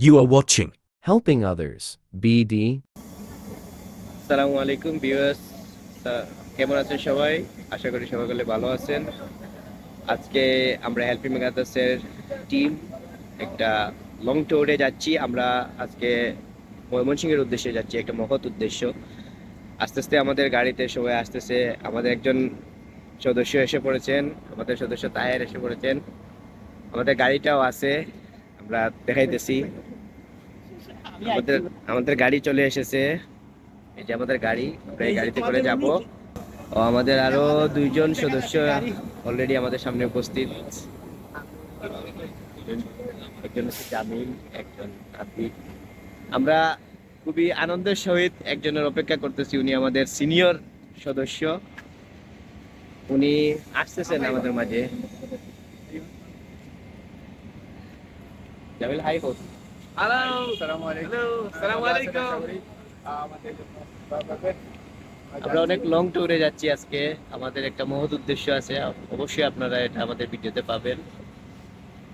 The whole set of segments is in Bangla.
You are watching. Helping Others, BD. আসসালামু আলাইকুম ভিউয়ার্স কেমন আছেন সবাই? আশা করি সবাই বলে ভালো আছেন। আজকে আমরা হেল্পিং মেগাদাসের টিম একটা লং ট্যুরে যাচ্ছি। আমরা আজকে ময়মনসিংহের উদ্দেশ্যে যাচ্ছি একটা মহৎ উদ্দেশ্য। আস্তে আস্তে আমাদের গাড়িতে সবাই আসতেছে। আমাদের একজন সদস্য এসে পড়েছেন। আমাদের সদস্য তাহের এসে পড়েছেন। আমাদের গাড়িটাও আছে। আমরা দেখাইতেছি। আমাদের আমাদের গাড়ি চলে এসেছে। এই যে আমাদের গাড়ি, আমরা এই গাড়িতে করে যাব। ও, আমাদের আরও দুইজন সদস্য অলরেডি আমাদের সামনে উপস্থিত। একজন জামিল, একজন আমরা খুবই আনন্দের সহিত একজনের অপেক্ষা করতেছি, উনি আমাদের সিনিয়র সদস্য। উনি আসতেছেন আমাদের মাঝে। জামিল হাই হোক আমরা অনেক লং ট্যুরে যাচ্ছি আজকে আমাদের একটা মহৎ উদ্দেশ্য আছে অবশ্যই আপনারা এটা আমাদের ভিডিওতে পাবেন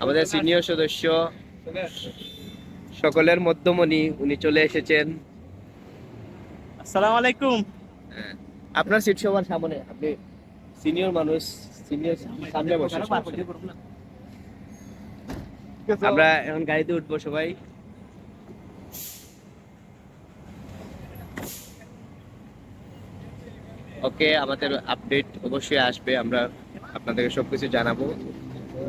আমাদের সিনিয়র সদস্য সকলের মধ্যমণি উনি চলে এসেছেন আসসালামু আলাইকুম আপনার সিট সবার সামনে আপনি সিনিয়র মানুষ সিনিয়র সামনে বসে আমরা এখন গাড়িতে উঠবো সবাই। ওকে আমাদের আপডেট অবশ্যই আসবে আমরা আপনাদেরকে সবকিছু জানাব।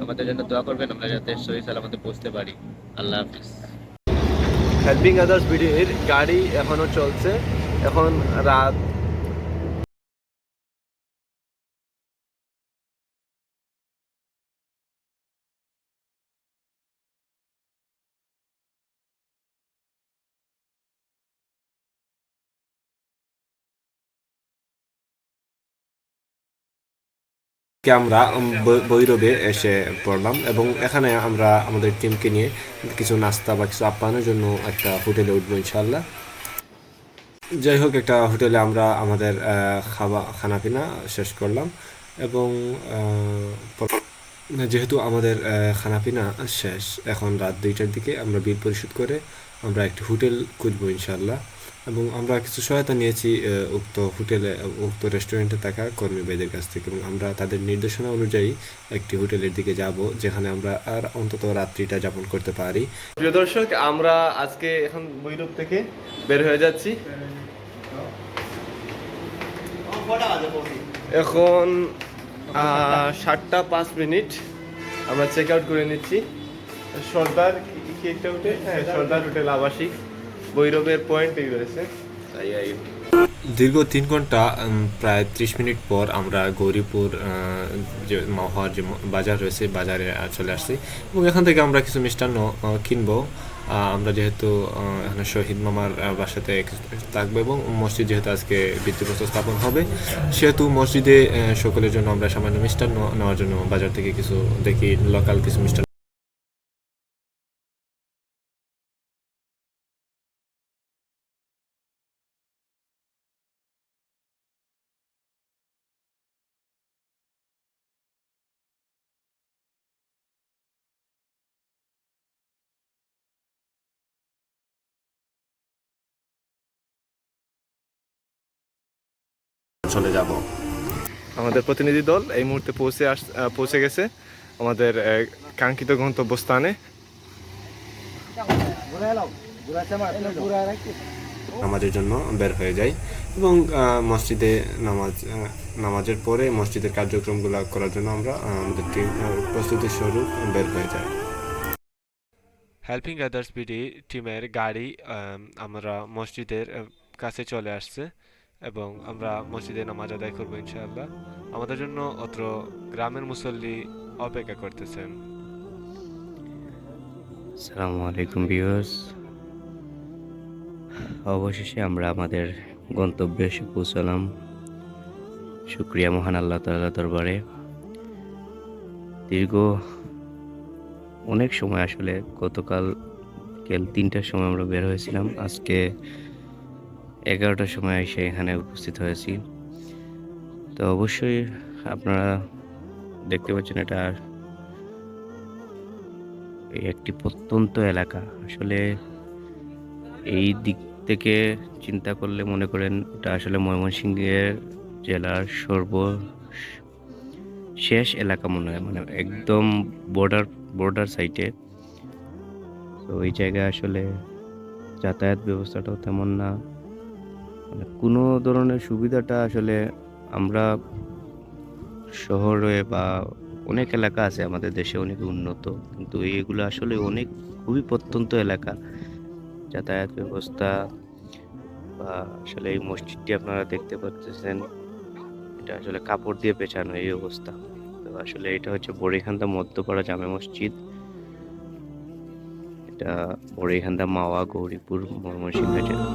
আমাদের জন্য দোয়া করবেন আমরা যাতে সহি সালামতে পৌঁছতে পারি। আল্লাহ হাফিজ। হেল্পিং আদার্স ভিডিওর গাড়ি এখনও চলছে। এখন রাত কে আমরা উম, বৈ- ভৈরবে এসে পড়লাম এবং এখানে আমরা আমাদের টিমকে নিয়ে কিছু নাস্তা বা কিছু আপ্যায়নের জন্য একটা হোটেলে উঠবো ইনশাল্লাহ যাই হোক একটা হোটেলে আমরা আমাদের খাওয়া খানাপিনা শেষ করলাম এবং যেহেতু আমাদের আহ, খানাপিনা শেষ এখন রাত দুইটার দিকে আমরা বিল পরিশোধ করে আমরা একটি হোটেল খুঁজবো ইনশাল্লাহ এবং আমরা কিছু সহায়তা নিয়েছি উক্ত হোটেলে, উক্ত রেস্টুরেন্টে থাকা কর্মী ভাইদের কাছ থেকে এবং আমরা তাদের নির্দেশনা অনুযায়ী একটি হোটেলের দিকে যাব, যেখানে আমরা আর অন্তত রাত্রিটা যাপন করতে পারি। প্রিয় দর্শক, আমরা আজকে এখন বৈরব থেকে বের হয়ে যাচ্ছি। এখন সাতটা পাঁচ মিনিট আমরা চেক আউট করে নিচ্ছি। সর্দার কি একটা হোটেল? হ্যাঁ সর্দার হোটেল আবাসিক। বৈরবের পয়েন্টেই রয়েছে। তাই এই দীর্ঘ তিন ঘণ্টা প্রায় ত্রিশ মিনিট পর আমরা গৌরীপুর যে মহার, যে বাজার রয়েছে, বাজারে চলে আসছি। এবং এখান থেকে আমরা কিছু মিষ্টান্ন কিনবো। আমরা যেহেতু এখানে শহীদ মামার বাসাতে থাকব এবং মসজিদ যেহেতু আজকে ভিত্তিপ্রস্তর স্থাপন হবে, সেহেতু মসজিদে সকলের জন্য আমরা সামান্য মিষ্টান্ন নেওয়ার জন্য বাজার থেকে কিছু দেখি লোকাল কিছু মিষ্টান্ন চলে যাব। আমাদের প্রতিনিধি দল এই মুহূর্তে পৌঁছে আস পৌঁছে গেছে আমাদের কাঙ্ক্ষিত গন্তব্যস্থানে। নামাজের জন্য বের হয়ে যাই এবং মসজিদে নামাজ নামাজের পরে মসজিদের কার্যক্রমগুলো করার জন্য আমরা আমাদের টিম প্রস্তুতি স্বরূপ বের হয়ে যাই। হেল্পিং আদার্স বিডি টিমের গাড়ি আমরা মসজিদের কাছে চলে আসছে। এবং আমরা মসজিদে নামাজ আদায় করব ইনশাআল্লাহ। আমাদের জন্য অত্র গ্রামের মুসল্লি অপেক্ষা করতেছেন। আসসালামু আলাইকুম ভিউয়ার্স। অবশেষে আমরা আমাদের গন্তব্যে এসে পৌঁছালাম। শুক্রিয়া মহান আল্লাহ তাআলা দরবারে। দীর্ঘ অনেক সময় আসলে গতকাল কেল তিনটার সময় আমরা বের হয়েছিলাম। আজকে এগারোটার সময় এসে এখানে উপস্থিত হয়েছি। তো অবশ্যই আপনারা দেখতে পাচ্ছেন এটা এই একটি প্রত্যন্ত এলাকা। আসলে এই দিক থেকে চিন্তা করলে মনে করেন এটা আসলে ময়মনসিংহের জেলার সর্ব শেষ এলাকা মনে হয় মানে একদম বর্ডার বর্ডার সাইটে তো ওই জায়গায় আসলে যাতায়াত ব্যবস্থাটাও তেমন না। কোনো ধরনের সুবিধাটা আসলে আমরা শহরে বা অনেক এলাকা আছে আমাদের দেশে অনেক উন্নত, কিন্তু এইগুলো আসলে অনেক খুবই প্রত্যন্ত এলাকা। যাতায়াত ব্যবস্থা বা আসলে এই মসজিদটি আপনারা দেখতে পাচ্ছেন এটা আসলে কাপড় দিয়ে পেঁচানো এই অবস্থা। তো আসলে এটা হচ্ছে বড়িখান্দা মধ্যপাড়া জামে মসজিদ। এটা বড়িখান্দা মাওয়া গৌরীপুর ময়মনসিংহ জেলা।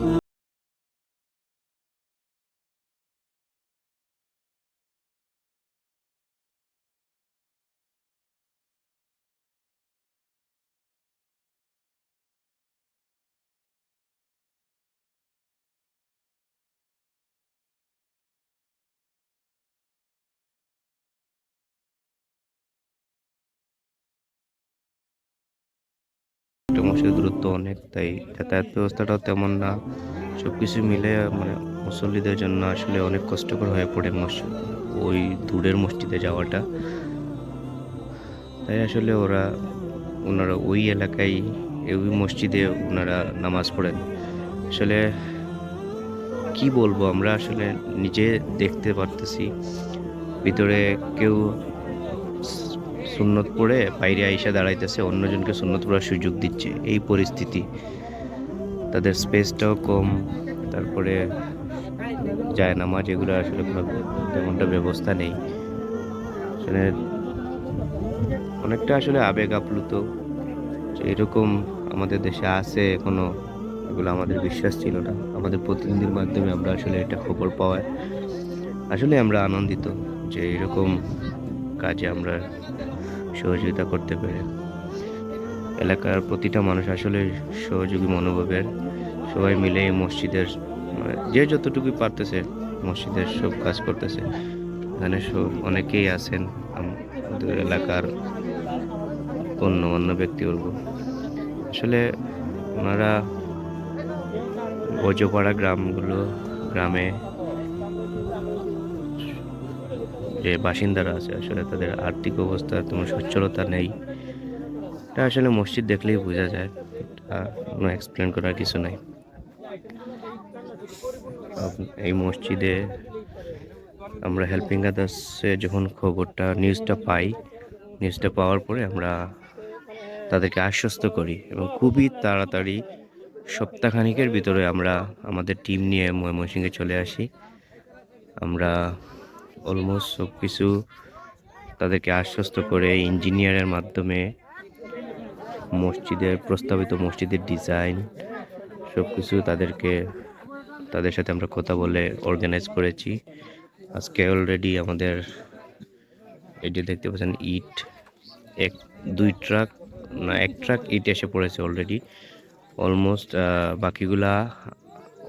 একটা মসজিদের দূরত্ব অনেক, তাই যাতায়াত ব্যবস্থাটাও তেমন না। সব কিছু মিলে মানে মুসল্লিদের জন্য আসলে অনেক কষ্টকর হয়ে পড়ে মসজিদ ওই দূরের মসজিদে যাওয়াটা। তাই আসলে ওরা, ওনারা ওই এলাকায়, ওই মসজিদে ওনারা নামাজ পড়েন। আসলে কি বলব, আমরা আসলে নিজে দেখতে পারতেছি। ভিতরে কেউ সুন্নত পড়ে বাইরে আইসা দাঁড়াইতেছে, অন্যজনকে সুন্নত পড়ার সুযোগ দিচ্ছে। এই পরিস্থিতি। তাদের স্পেসটাও কম, তারপরে যায় নামাজ এগুলো আসলে কোনো তেমনটা ব্যবস্থা নেই। আসলে অনেকটা আসলে আবেগ আপ্লুত। এরকম আমাদের দেশে আছে এখনও, এগুলো আমাদের বিশ্বাস ছিল না। আমাদের প্রতিনিধির মাধ্যমে আমরা আসলে এটা খবর পাওয়ায় আসলে আমরা আনন্দিত যে এরকম কাজে আমরা সহযোগিতা করতে পেরে। এলাকার প্রতিটা মানুষ আসলে সহযোগী মনোভাবের, সবাই মিলে মসজিদের মানে যে যতটুকুই পারতেছে, মসজিদের সব কাজ করতেছে। এখানে সব অনেকেই আছেন, আমাদের এলাকার গণ্যমান্য ব্যক্তিবর্গ আসলে ওনারা অজপাড়া গ্রামগুলো, গ্রামে যে বাসিন্দারা আছে, আসলে তাদের আর্থিক অবস্থা, তেমন সচ্ছলতা নেই। এটা আসলে মসজিদ দেখলেই বোঝা যায় কোনো এক্সপ্লেন করার কিছু নাই। এই মসজিদে আমরা হেল্পিং আদার্সে যখন খবরটা নিউজটা পাই নিউজটা পাওয়ার পরে আমরা তাদেরকে আশ্বস্ত করি এবং খুবই তাড়াতাড়ি সপ্তাহখানিকের ভিতরে আমরা আমাদের টিম নিয়ে ময়মনসিংহে চলে আসি। আমরা অলমোস্ট সব কিছু তাদেরকে আশ্বস্ত করে ইঞ্জিনিয়ারের মাধ্যমে মসজিদের, প্রস্তাবিত মসজিদের ডিজাইন সব কিছু তাদেরকে, তাদের সাথে আমরা কথা বলে অর্গানাইজ করেছি। আজকে অলরেডি আমাদের এই যে দেখতে পাচ্ছেন ইট, এক, দুই ট্রাক, না, এক ট্রাক ইট এসে পড়েছে অলরেডি অলমোস্ট বাকিগুলা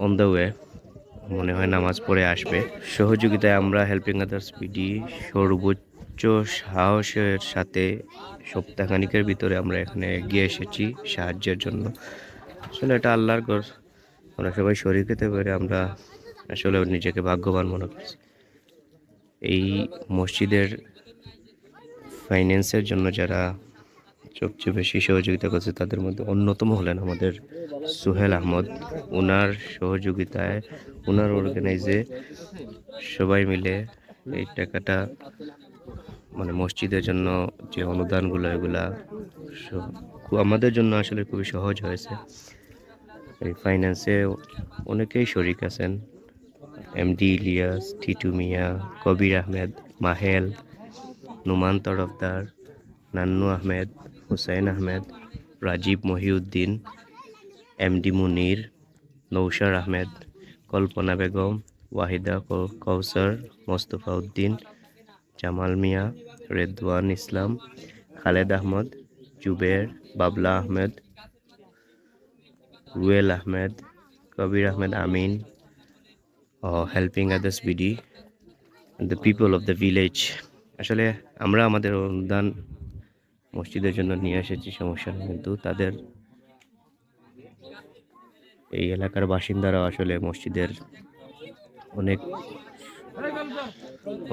অন দ্য ওয়ে মনে হয় নামাজ পড়ে আসবে। সহযোগিতায় আমরা হেল্পিং আদার্স পিডি সর্বোচ্চ সাহসের সাথে সপ্তাহখানিকের ভিতরে আমরা এখানে এগিয়ে এসেছি সাহায্যের জন্য। আসলে এটা আল্লাহর ঘর। আমরা সবাই শরীর খেতে পেরে, আমরা আসলে নিজেকে ভাগ্যবান মনে করছি। এই মসজিদের ফাইন্যান্সের জন্য যারা সবচেয়ে বেশি সহযোগিতা করছে তাদের মধ্যে অন্যতম হলেন আমাদের সুহেল আহমদ। ওনার সহযোগিতায় ওনার অর্গানাইজে সবাই মিলে এই টাকাটা মানে মসজিদের জন্য যে অনুদানগুলো, এগুলা আমাদের জন্য আসলে খুবই সহজ হয়েছে। এই ফাইন্যান্সে অনেকেই শরিক আছেন। MD Ilias, Titu Mia, Kabir Ahmed, Mahel, Numan Tarafdar, Nannu Ahmed Hussain Ahmed, Rajib Mohiuddin, MD Munir, Naushar Ahmed, Kalpana Begum, Wahida Kausar Mostafa Uddin, Jamal Mia, Redwan Islam, Khaled Ahmad, Jubair, Babla Ahmed, Ruel Ahmed, Kabir Ahmed Amin helping others BD, the people of the village. আসলে আমরা আমাদের অনুদান মসজিদের জন্য নিয়ে এসেছি, সমস্যা কিন্তু তাদের এই এলাকার বাসিন্দারা আসলে মসজিদের অনেক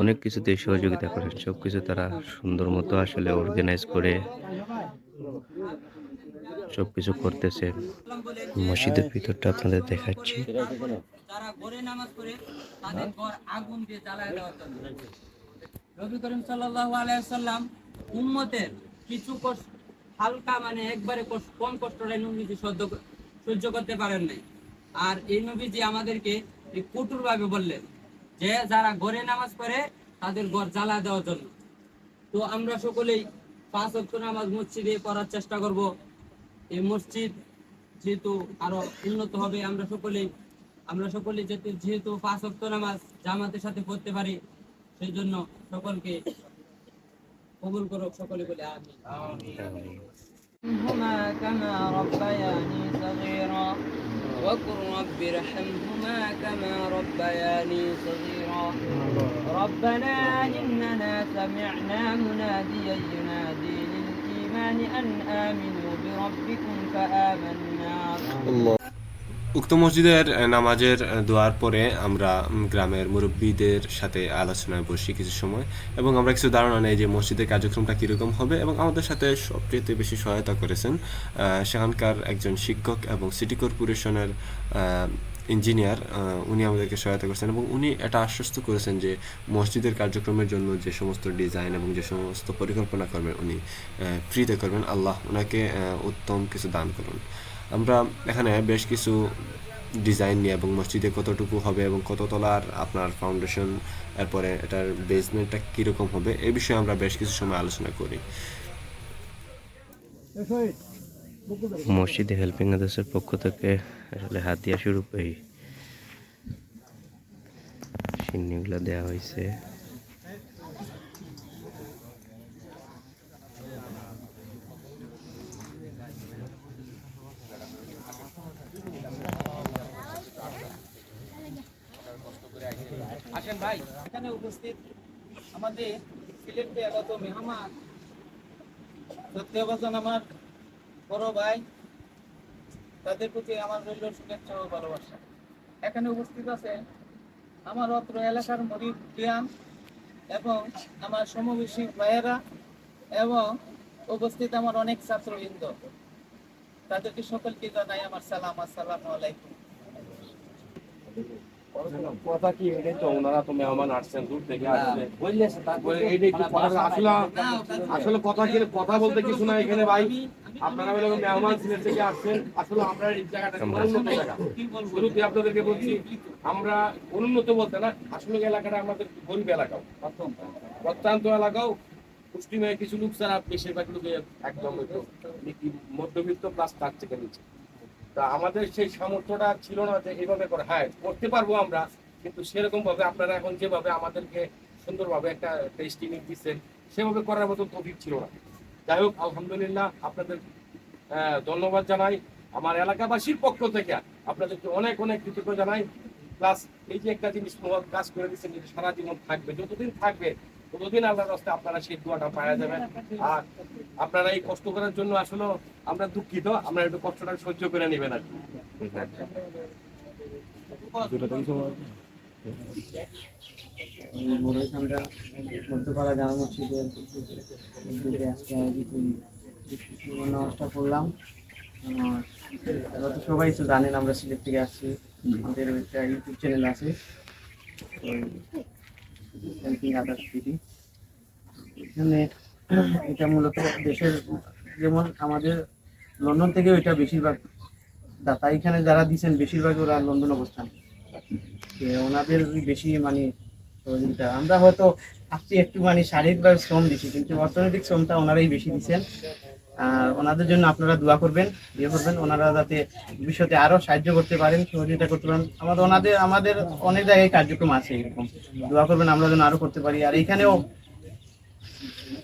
অনেক কিছুতে সহযোগিতা করেন। সব কিছু তারা সুন্দর মতো আসলে অর্গানাইজ করে সব কিছু করতেছে। মসজিদের ভিতরটা আপনাদের দেখাচ্ছি। উম্মতের কিছু কষ্ট হালকা মানে একবারে কম কষ্টটাই নবীজি সহ্য সহ্য করতে পারেন নাই। আর এই নবীজি আমাদেরকে এই কঠোর ভাবে বললেন যে, যারা ঘরে নামাজ পড়ে, তাদের ঘর জ্বালা দেওয়ার জন্য। তো আমরা সকলেই পাঁচ ওয়াক্ত নামাজ মসজিদে পড়ার চেষ্টা করব। এই মসজিদ যেহেতু আরও উন্নত হবে, আমরা সকলেই আমরা সকলে যেহেতু পাঁচ ওয়াক্ত নামাজ জামাতের সাথে পড়তে পারি, সেই জন্য সকলকে কবুল করুক সকলে বলে আমিন هما كما ربياني صغيرا وقل رب ارحمهما كما ربياني صغيرا ربنا إننا سمعنا مناديا ينادي للإيمان أن آمنوا بربكم فآمنا উক্ত মসজিদের নামাজের দোয়ার পরে আমরা গ্রামের মুরব্বীদের সাথে আলোচনায় বসি কিছু সময় এবং আমরা কিছু ধারণা নেই যে মসজিদের কার্যক্রমটা কীরকম হবে এবং আমাদের সাথে সবচেয়ে বেশি সহায়তা করেছেন সেখানকার একজন শিক্ষক এবং সিটি কর্পোরেশনের ইঞ্জিনিয়ার উনি আমাদেরকে সহায়তা করেছেন এবং উনি এটা আশ্বস্ত করেছেন যে মসজিদের কার্যক্রমের জন্য যে সমস্ত ডিজাইন এবং যে সমস্ত পরিকল্পনা করবেন উনি ফ্রিতে করবেন, আল্লাহ ওনাকে উত্তম কিছু দান করুন। আমরা এখানে বেশ কিছু ডিজাইন নিয়ে এবং মসজিদে কতটুকু হবে এবং কত তলার আপনার ফাউন্ডেশন এরপরে এটার বেসমেন্টটা কীরকম হবে, এ বিষয়ে আমরা বেশ কিছু সময় আলোচনা করি। মসজিদে হেল্পিং আদার্সের পক্ষ থেকে আসলে হাতিয়া স্বরূপ এই সিন্নিগুলো দেওয়া হয়েছে। আসেন ভাই। এখানে উপস্থিত আমাদের সিলেটে আগত মেহমান সত্যবাজন আমার বড় ভাই, তাদের প্রতি আমার রইল শুভেচ্ছা ও ভালোবাসা। এখানে উপস্থিত আছে আমার অত্র এলাকার মরিদ প্রিয়ান এবং আমার সমবয়সী ভাইয়েরা এবং উপস্থিত আমার অনেক ছাত্রবৃন্দ। তাদেরকে সকলকে জানাই আমার সালাম, আসসালামু আলাইকুম। কথা কি এটাই তো ওনারা তো মেহমান আসছেন দূর থেকে আসলে বলে একটু কথা আসলে আসলে কথা কি কথা বলতে কিছু না এখানে ভাই। আপনারা বলে মেহমান সিলেট থেকে আসছেন আসলে আমরা এই জায়গাটা অনুন্নত জায়গা। শুরুতে আপনাদেরকে বলছি আমরা অনুন্নত বলতে না আসলে এলাকাটা আমাদের গরিব এলাকাও। প্রত্যন্ত এলাকাও। পুষ্টিময় কিছু লোক ছাড়া বেশিরভাগ লোকে একদম মধ্যবিত্ত প্লাস তার থেকে নিচে। তা আমাদের সেই সামর্থ্যটা ছিল না যে এইভাবে করে হ্যাঁ করতে পারব আমরা, কিন্তু সেরকম ভাবে আপনারা এখন যেভাবে আমাদেরকে সুন্দরভাবে একটা টেস্টিং দিচ্ছেন, সেভাবে করার মতো তফিক ছিল না। যাই হোক, আলহামদুলিল্লাহ আপনাদের ধন্যবাদ জানাই। আমার এলাকাবাসীর পক্ষ থেকে আপনাদেরকে অনেক অনেক কৃতজ্ঞ জানাই। প্লাস এই যে একটা জিনিস কাজ করে দিচ্ছেন, যেটা সারা জীবন থাকবে, যতদিন থাকবে ততদিন আল্লাহর রাস্তায় আপনারা সেই দোয়াটা পাওয়া যাবেন। আর আপনারা এই কষ্ট করার জন্য আসলে আমরা দুঃখিত, আমরা একটু কষ্টটা সহ্য করে নেবেন আর কি। পড়লাম তো সবাই তো জানেন আমরা সিলেট থেকে আসছি। আমাদের একটা ইউটিউব চ্যানেল আছে। এখানে এটা মূলত দেশের, যেমন আমাদের লন্ডন থেকে ওইটা বেশিরভাগ দাতা এখানে যারা দিচ্ছেন বেশিরভাগ ওরা লন্ডন অবস্থান। ওনাদের বেশি মানে সহযোগিতা। আমরা হয়তো আসছি একটু মানে শারীরিকভাবে শ্রম দিচ্ছি কিন্তু অর্থনৈতিক শ্রমটা ওনারাই বেশি দিচ্ছেন ওনাদের জন্য আপনারা দোয়া করবেন ইয়ে করবেন। ওনারা যাতে ভবিষ্যতে আরও সাহায্য করতে পারেন, সহযোগিতা করতে পারেন। আমাদের ওনাদের, আমাদের অনেক জায়গায় কার্যক্রম আছে এরকম। দোয়া করবেন, আমরা যেন আরও করতে পারি। আর এখানেও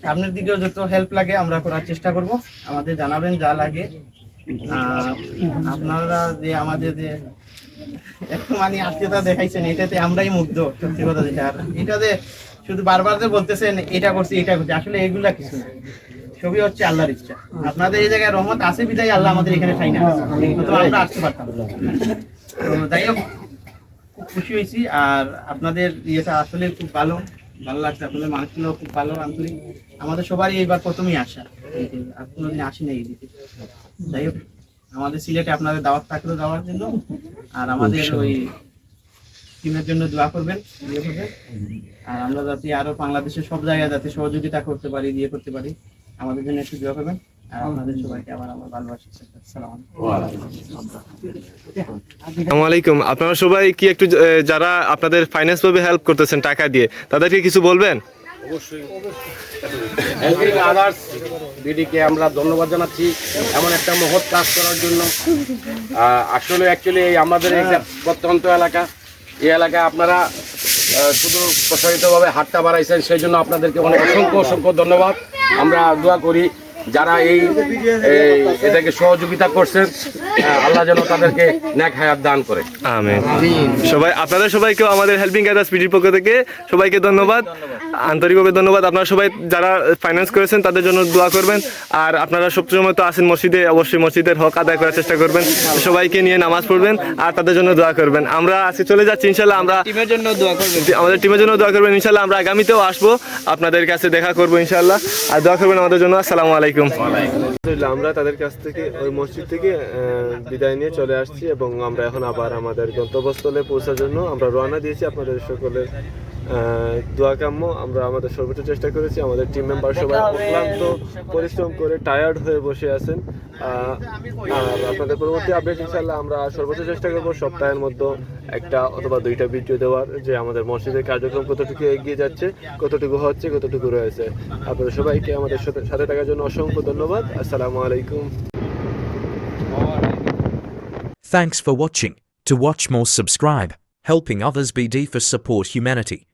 সামনের দিকেও যত হেল্প লাগে, আমরা করার চেষ্টা করব। আমাদের জানাবেন যা লাগে। আপনারা যে আমাদের যে একটু মানে আত্মীয়তা দেখাইছেন, এটাতে আমরাই মুগ্ধ, সত্যি কথা যেটা। আর এটাতে শুধু বারবার যে বলতেছেন, এটা করছি এটা করছি, আসলে এগুলা কিছু না। সবই হচ্ছে আল্লাহর ইচ্ছা। আপনাদের এই জায়গায় রহমত আছে বিদায় আল্লাহ আমাদের এখানে ঠাই না তো আমরা আসতে পারতাম। তো যাই হোক খুব খুশি হয়েছি। আর আপনাদের ইয়েটা আসলে খুব ভালো ভালো লাগছে আপনাদের মানুষগুলো খুব ভালো আন্তরিক। আমাদের সবারই এইবার প্রথমেই আসা আর কোনোদিন আসি না এইদিকে যাই হোক আমাদের সিলেটে আপনাদের দাওয়াত থাকল যাওয়ার জন্য। আর আমাদের ওই টিমের জন্য দোয়া করবেন ইয়ে করবেন। আর আমরা যাতে আরও বাংলাদেশের সব জায়গায় যাতে সহযোগিতা করতে পারি ইয়ে করতে পারি। আমাদের জন্য একটু দোয়া করবেন। আর আপনাদের সবাইকে আবার আমার ভালোবাসি আসসালামু আসসালামু আলাইকুম। আপনারা সবাই কি একটু যারা আপনাদের ফাইন্যান্স ভাবে হেল্প করতেছেন টাকা দিয়ে তাদেরকে কিছু বলবেন? আদার্স বিডিকে আমরা ধন্যবাদ জানাচ্ছি। এমন একটা মহৎ কাজ করার জন্য। আসলে অ্যাকচুয়ালি আমাদের প্রত্যন্ত এলাকা এই এলাকায় আপনারা শুধু প্রসারিতভাবে হাটটা বাড়াইছেন সেই জন্য আপনাদেরকে অনেক অসংখ্য অসংখ্য ধন্যবাদ। আমরা দোয়া করি যারা এই এই এটাকে সহযোগিতা করছেন আহ, আল্লাহ যেন তাদেরকে ন্যাক হায়াত দান করে। আমেন। সবাই আপনাদের সবাইকেও আমাদের হেল্পিং গ্যাদার্স পিডির পক্ষ থেকে সবাইকে ধন্যবাদ। আন্তরিকভাবে ধন্যবাদ। আপনারা সবাই যারা ফাইন্যান্স করেছেন তাদের জন্য দোয়া করবেন। আর আপনারা সবসময় তো আসেন মসজিদে অবশ্যই মসজিদের হক আদায় করার চেষ্টা করবেন। সবাইকে নিয়ে নামাজ পড়বেন আর তাদের জন্য দোয়া করবেন। আমরা আজকে চলে যাচ্ছি ইনশাল্লাহ আমরা টিমের জন্য দোয়া করবেন। আমাদের টিমের জন্য দোয়া করবেন। ইনশাল্লাহ আমরা আগামীতেও আসব। আপনাদের কাছে দেখা করব ইনশাল্লাহ আর দোয়া করবেন আমাদের জন্য। আসসালামু আলাইকুম। আমরা তাদের কাছ থেকে, ওই মসজিদ থেকে বিদায় নিয়ে চলে আসছি এবং আমরা এখন আবার আমাদের গন্তব্যস্থলে পৌঁছার জন্য আমরা রওনা দিয়েছি আপনাদের সকলের আহ, দোয়া কাম্য আমরা আমাদের সর্বোচ্চ চেষ্টা করেছি আমাদের টিম মেম্বার সবাই অক্লান্ত পরিশ্রম করে টায়ার্ড হয়ে বসে আছেন। আর আপনাদের পরবর্তী আপডেট ইনশাল্লাহ আমরা সর্বোচ্চ চেষ্টা করব সপ্তাহের মধ্যে একটা অথবা দুইটা ভিডিও দেওয়ার যে আমাদের মসজিদের কার্যক্রম কতটুকু এগিয়ে যাচ্ছে কতটুকু হচ্ছে কতটুকু রয়েছে। আপনাদের সবাইকে আমাদের সাথে সাথে থাকার জন্য অসংখ্য ধন্যবাদ। আসসালামু আলাইকুম। Thanks for watching. To watch more subscribe, helping others BD for support humanity.